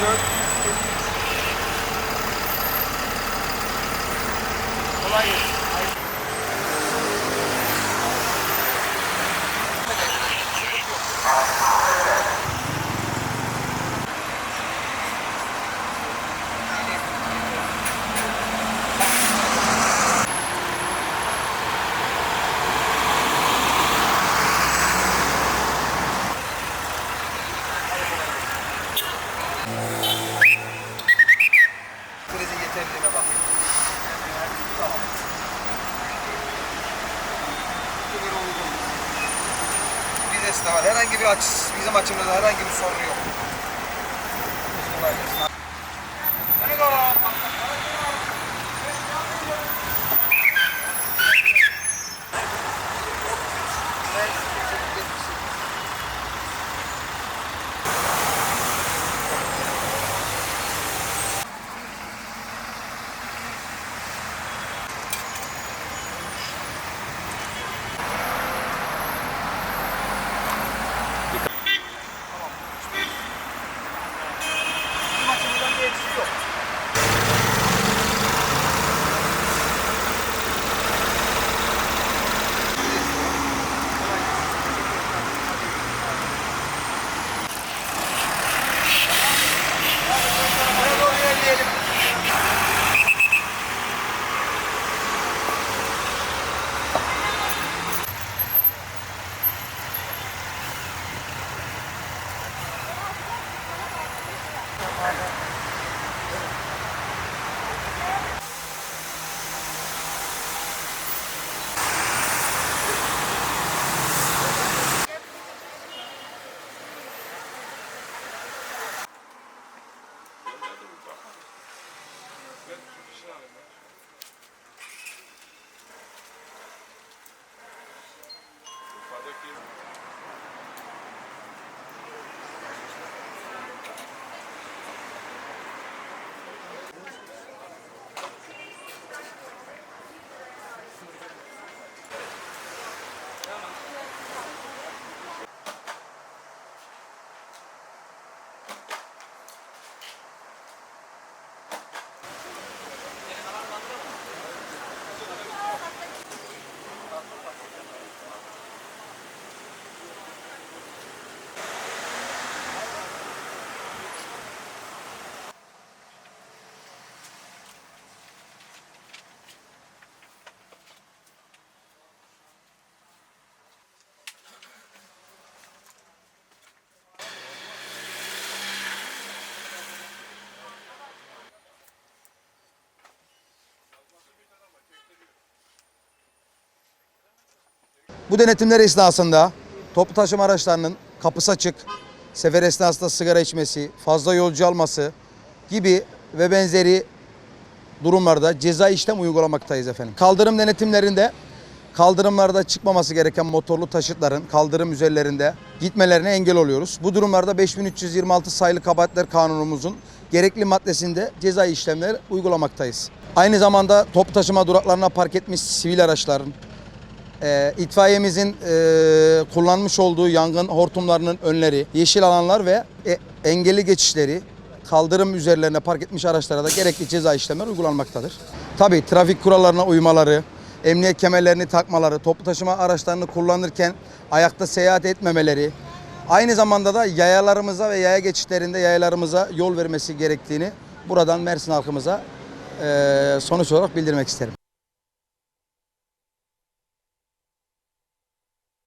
York. Vizesi de var. Herhangi bir açı, bizim açımızda herhangi bir sorun yok. Bu denetimler esnasında toplu taşıma araçlarının kapısı açık, sefer esnasında sigara içmesi, fazla yolcu alması gibi ve benzeri durumlarda ceza işlem uygulamaktayız efendim. Kaldırım denetimlerinde kaldırımlarda çıkmaması gereken motorlu taşıtların kaldırım üzerlerinde gitmelerine engel oluyoruz. Bu durumlarda 5326 sayılı kabahatler kanunumuzun gerekli maddesinde ceza işlemleri uygulamaktayız. Aynı zamanda toplu taşıma duraklarına park etmiş sivil araçların, e, itfaiyemizin e, kullanmış olduğu yangın hortumlarının önleri, yeşil alanlar ve e, engelli geçişleri kaldırım üzerlerine park etmiş araçlara da gerekli ceza işlemler uygulanmaktadır. Tabii trafik kurallarına uymaları, emniyet kemerlerini takmaları, toplu taşıma araçlarını kullanırken ayakta seyahat etmemeleri, aynı zamanda da yayalarımıza ve yaya geçişlerinde yayalarımıza yol vermesi gerektiğini buradan Mersin halkımıza e, sonuç olarak bildirmek isterim.